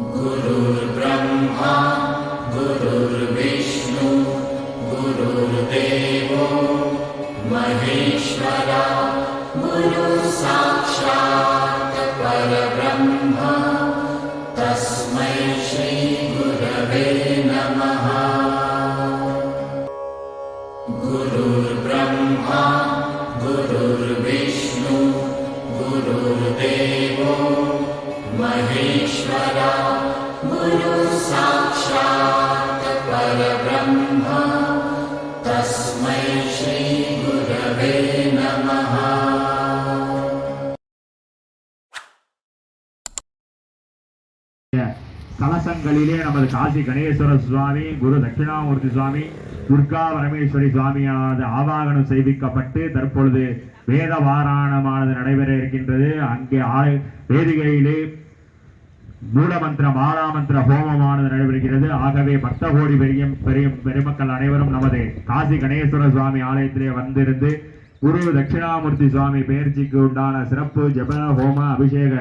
गुरुर्ब्रह्मा गुरुर्विष्णु गुरुर्देवो महेश्वरा गुरुसाक्षात् परब्रह्म तस्मै श्रीगुरवे नमः। गुरुर्ब्रह्मा गुरुर्विष्णु गुरुर्देवो महेश्वरा गुरुसाक्षात् परब्रह्म तस्मै श्रीगुरवे नमः கலசங்களிலே நமது காசி கணேஸ்வர சுவாமி குரு தட்சிணாமூர்த்தி சுவாமி துர்கா பரமேஸ்வரி சுவாமியானது ஆவாகனம் செய்விக்கப்பட்டு தற்பொழுது வேத வாராயணமானது நடைபெற இருக்கின்றது அங்கே ஆ- வேதிகையிலே மூலமந்திர மாலாமந்திர ஹோமமானது நடைபெறுகிறது. ஆகவே பக்த கோடி பெரிய பெரிய பெருமக்கள் அனைவரும் நமது காசி கணேஸ்வர சுவாமி ஆலயத்திலே வந்திருந்து குரு தட்சிணாமூர்த்தி சுவாமி பெயர்ச்சிக்கு உண்டான சிறப்பு ஜப ஹோம அபிஷேக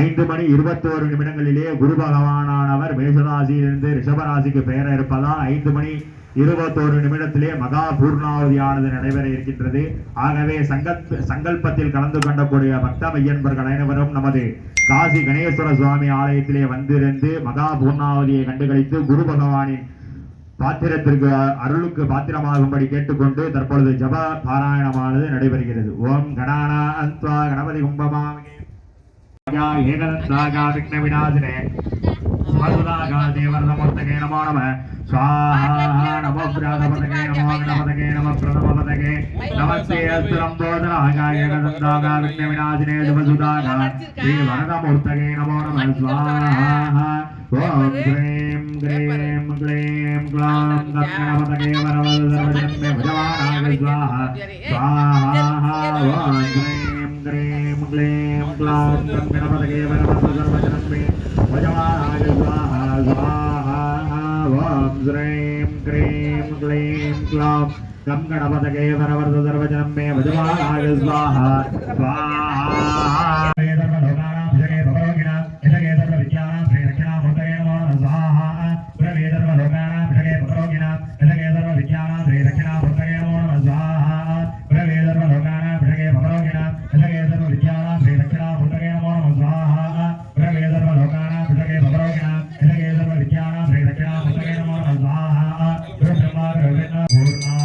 ஐந்து மணி இருபத்தோரு நிமிடங்களிலே குரு பகவானானவர் மேஷராசியிலிருந்து ரிஷபராசிக்கு பெயர இருப்பதால் ஐந்து மணி இருபத்தோரு நிமிடத்திலே மகா பூர்ணாவதியானது நடைபெற இருக்கின்றது. ஆகவே சங்கல்பத்தில் கலந்து கொண்டக்கூடிய பக்த மையன்பர்கள் அனைவரும் நமது காசி கணேஸ்வர சுவாமி ஆலயத்திலே வந்திருந்து மகா பூர்ணாவதியை கண்டுகளித்து குரு பகவானின் பாத்திரத்திற்கு அருளுக்கு பாத்திரமாகும்படி கேட்டுக்கொண்டு தற்பொழுது ஜப பாராயணமானது நடைபெறுகிறது. ஓம் கணானா அந்த்வா கணபதி கும்பமாமியே ஏகதந்தாக விக்ன விநாசினே மதுதாக தேவர் நமோ நம. स्वाहा नमो व्याधपतके नमो गणपतके नमः प्रथमपतके नमस्ते अस्तु लम्बोदरागा एकदन्तागा विघ्नविनाशिने शुभसुदागा श्रीवरदमूर्तके नमो नमः स्वाहा ॐ ह्रीं ग्रीं क्लीं ग्लां गणपतके वरवरदर्वजन्मे भजवानाग स्वाहा स्वाहा ॐ ह्रीं ग्रीं क्लीं ग्लां गणपतके वरवरदर्वजन्मे भजवानाग स्वाहा स्वाहा శ్రీం క్రీం క్లీం క్లాం గం గణపతకే వరవరద మే భజమాయ స్వాహ స్వాహ Yeah.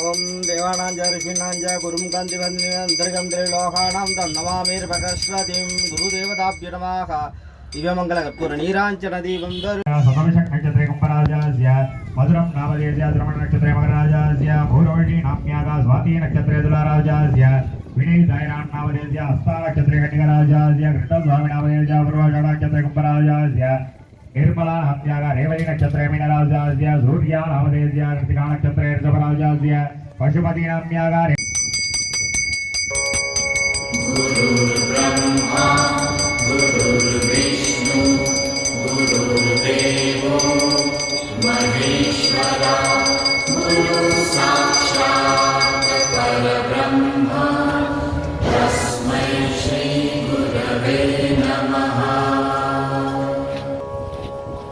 ఓం దేవానాంజ ఋషీణాంజ గురుం కాంతిబంధి అంతర్గం త్రిలోకాణం తన్నమామీర్భగస్వతిం గురుదేవతాభ్య నమః దివ్యమంగళ కర్పూర నీరాంచన దీపం నక్షత్రేకుంపరాజాస్య మధురం నామదేస్య ద్రమణ నక్షత్రే మగరాజాస్య భూరోహిణి నామ్యాగా స్వాతి నక్షత్రే దులారాజాస్య వినయ దైరాన్ నామదేస్య హస్తా నక్షత్రే కటికరాజాస్య ఘృత స్వామి నామదేస్య పూర్వషణ నక్షత్రే కుంపరాజాస్య निर्मला हत्या का रेवती नक्षत्र मीनराज जास दिया झूठिया रामदेव दिया कृतिका नक्षत्र जबराव जास दिया पशुपति रम्या का